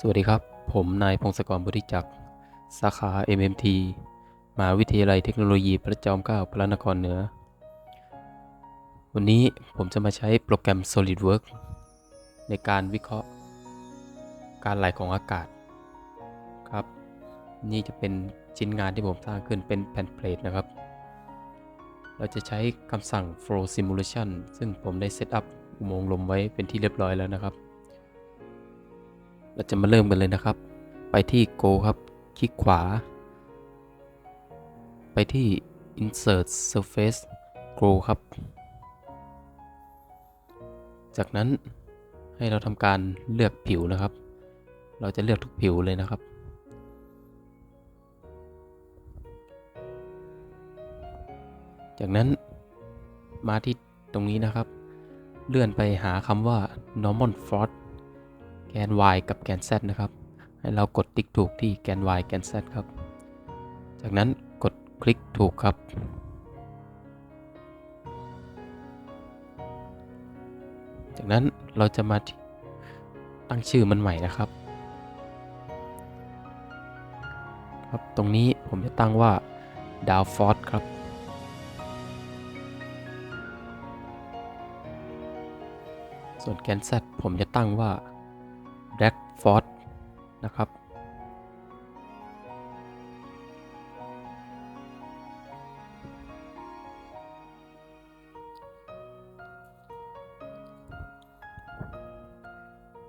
สวัสดีครับ ผมนายพงศกรบุริจักษ์สาขา MMT มหาวิทยาลัยเทคโนโลยีพระจอมเกล้าพระนครเหนือ วันนี้ผมจะมาใช้โปรแกรม SolidWorks ในการวิเคราะห์ การไหลของอากาศครับ นี่จะเป็นชิ้นงานที่ผมสร้างขึ้นเป็นแผ่นเพลทนะครับ เราจะใช้คำสั่ง flow simulation ซึ่งผมได้เซตอัพอุโมงค์ลมไว้เป็นที่เรียบร้อยแล้วนะครับ เราจะมาเริ่มกันเลยนะครับ ไปที่ go ครับ คลิกขวา ไปที่ insert surface grow ครับ จากนั้นให้เราทำการเลือกผิวนะครับ เราจะเลือกทุกผิวเลยนะครับ จากนั้นมาที่ตรงนี้นะครับ เลื่อนไปหาคำว่า normal force แกน y กับแกน z นะครับ ให้เรากดติ๊กถูกที่แกน y แกน z ครับ จากนั้นกดคลิกถูกครับ จากนั้นเราจะมาตั้งชื่อมันใหม่นะครับ ครับ ตรงนี้ผมจะตั้งว่าดาวฟอร์ e ครับส่วนแกน z ผมจะตั้งว่า Black Force นะครับ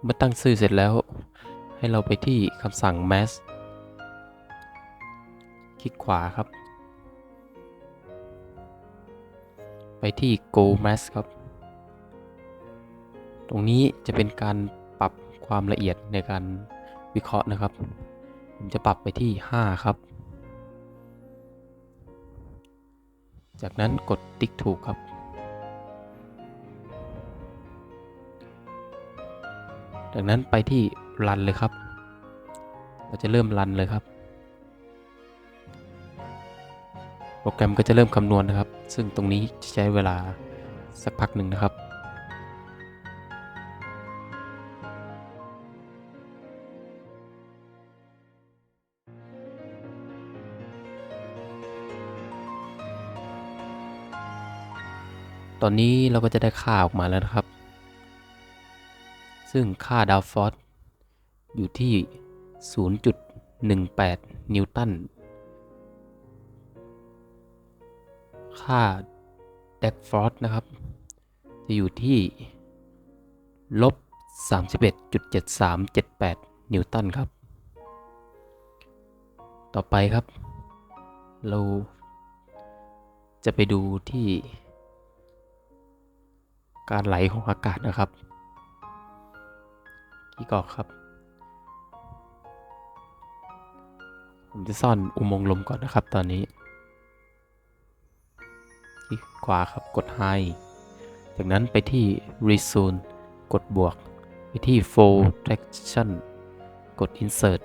เมื่อตั้งชื่อเสร็จแล้ว ให้เราไปที่คำสั่ง mask คลิกขวาครับ ไปที่ go mask ครับ ตรงนี้จะเป็นการ ความละเอียดในการวิเคราะห์นะครับ ผมจะปรับไปที่ 5 ครับ จากนั้นกดติ๊กถูกครับ จากนั้นไปที่รันเลยครับ เราจะเริ่มรันเลยครับ โปรแกรมก็จะเริ่มคำนวณนะครับ ซึ่งตรงนี้จะใช้เวลาสักพักหนึ่งนะครับ ตอนนี้เราก็จะได้ค่าออกมาแล้วนะครับ ซึ่งค่าดาวฟอสอยู่ที่ 0.18 นิวตัน ค่าแดกฟอสนะครับ จะอยู่ที่ลบ 31.7378 นิวตันครับ ต่อไปครับ เราจะไปดูที่ การไหลของอากาศนะครับที่กอกครับ ผมจะซ่อนอุโมงค์ลมก่อนนะครับตอนนี้ที่ขวาครับกด High จากนั้นไปที่ Resume กดบวก ไปที่ Full Traction กด Insert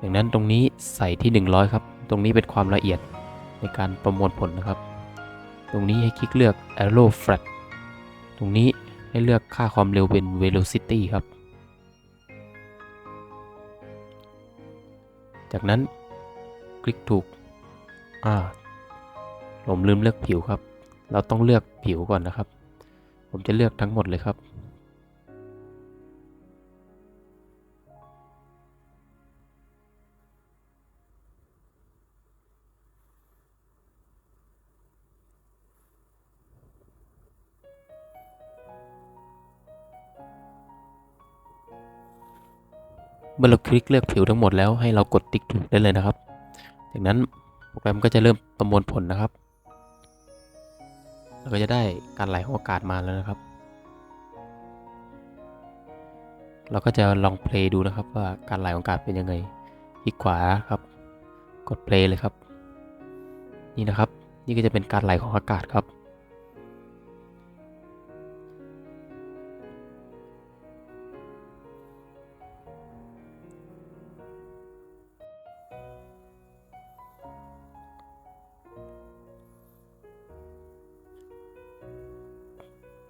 จากนั้นตรงนี้ใส่ที่ 100 ครับ ตรงนี้เป็นความละเอียดในการประมวลผลนะครับ ตรงนี้ให้คลิกเลือก Arrow Flat ตรงนี้ให้เลือกค่าความเร็วเป็น velocity ครับ จากนั้นคลิกถูก อ่า ผมลืมเลือกผิวครับ เราต้องเลือกผิวก่อนนะครับ ผมจะเลือกทั้งหมดเลยครับ เมื่อเราคลิกเลือกผิวทั้งหมดแล้วให้เรากดติ๊กถูกได้เลยนะครับ จากนั้นโปรแกรมก็จะเริ่มประมวลผลนะครับเราก็จะได้การไหลของอากาศมาแล้วนะครับ เราก็จะลองเพลย์ดูนะครับว่าการไหลของอากาศเป็นยังไงคลิกขวาครับ กดเพลย์เลยครับ นี่นะครับ นี่ก็จะเป็นการไหลของอากาศครับ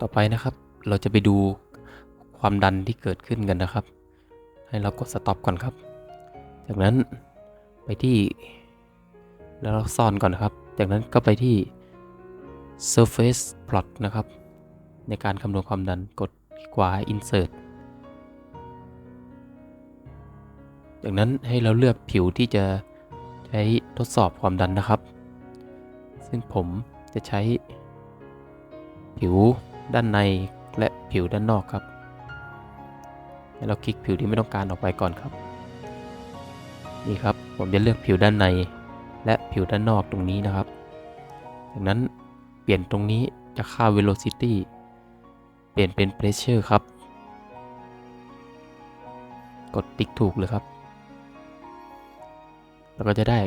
ต่อไปนะครับ เราจะไปดูความดันที่เกิดขึ้นกันนะครับ ให้เรากด stop ก่อนครับ จากนั้นไปที่แล้วเราซ่อนก่อนนะครับ จากนั้นก็ไปที่ surface plot นะครับ ในการคำนวณความดันกดขวา insert จากนั้นให้เราเลือกผิวที่จะใช้ทดสอบความดันนะครับ ซึ่งผมจะใช้ผิว ด้านในและผิวด้านนอกครับให้เราคลิกผิวที่ไม่ต้องการออกไปก่อนครับ นี่ครับผมจะเลือกผิวด้านใน และผิวด้านนอกตรงนี้นะครับ จากนั้นเปลี่ยนตรงนี้จากค่า velocity เปลี่ยนเป็น pressure ครับ กดติ๊กถูกเลยครับแล้วก็จะได้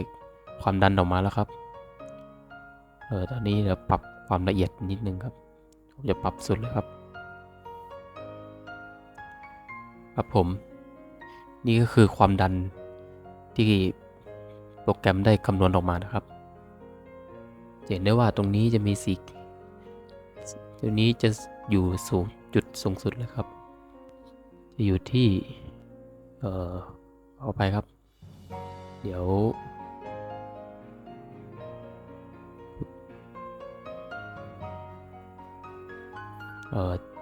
ความดันออกมาแล้วครับ เออตอนนี้เดี๋ยวปรับความละเอียดนิดนึงครับ ผมจะปรับสุดเลยครับ ครับผม นี่ก็คือความดันที่โปรแกรมได้คำนวณออกมานะครับ เห็นได้ว่าตรงนี้จะมีสีตัวนี้จะอยู่สูงจุดสูงสุดเลยครับ จะอยู่ที่ เอ่อเอาไปครับ เดี๋ยว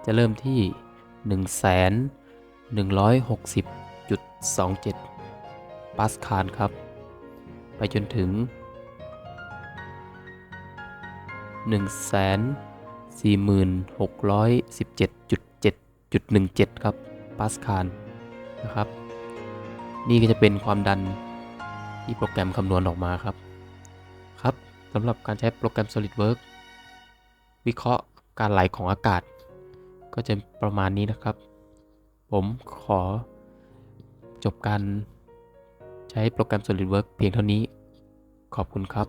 จะเริ่มที่ 1 1 6 0 2 7 ปาสคาลครับ ไปจนถึง 1 4 6 1 7 7.17 ครับ ปาสคาลนะครับ นี่ก็จะเป็นความดันที่โปรแกรมคำนวณออกมาครับ ครับสำหรับการใช้โปรแกรม SolidWorks วิเคราะห์การไหลของอากาศ ก็จะประมาณนี้นะครับ ผมขอจบการใช้โปรแกรม SolidWorks เพียงเท่านี้ ขอบคุณครับ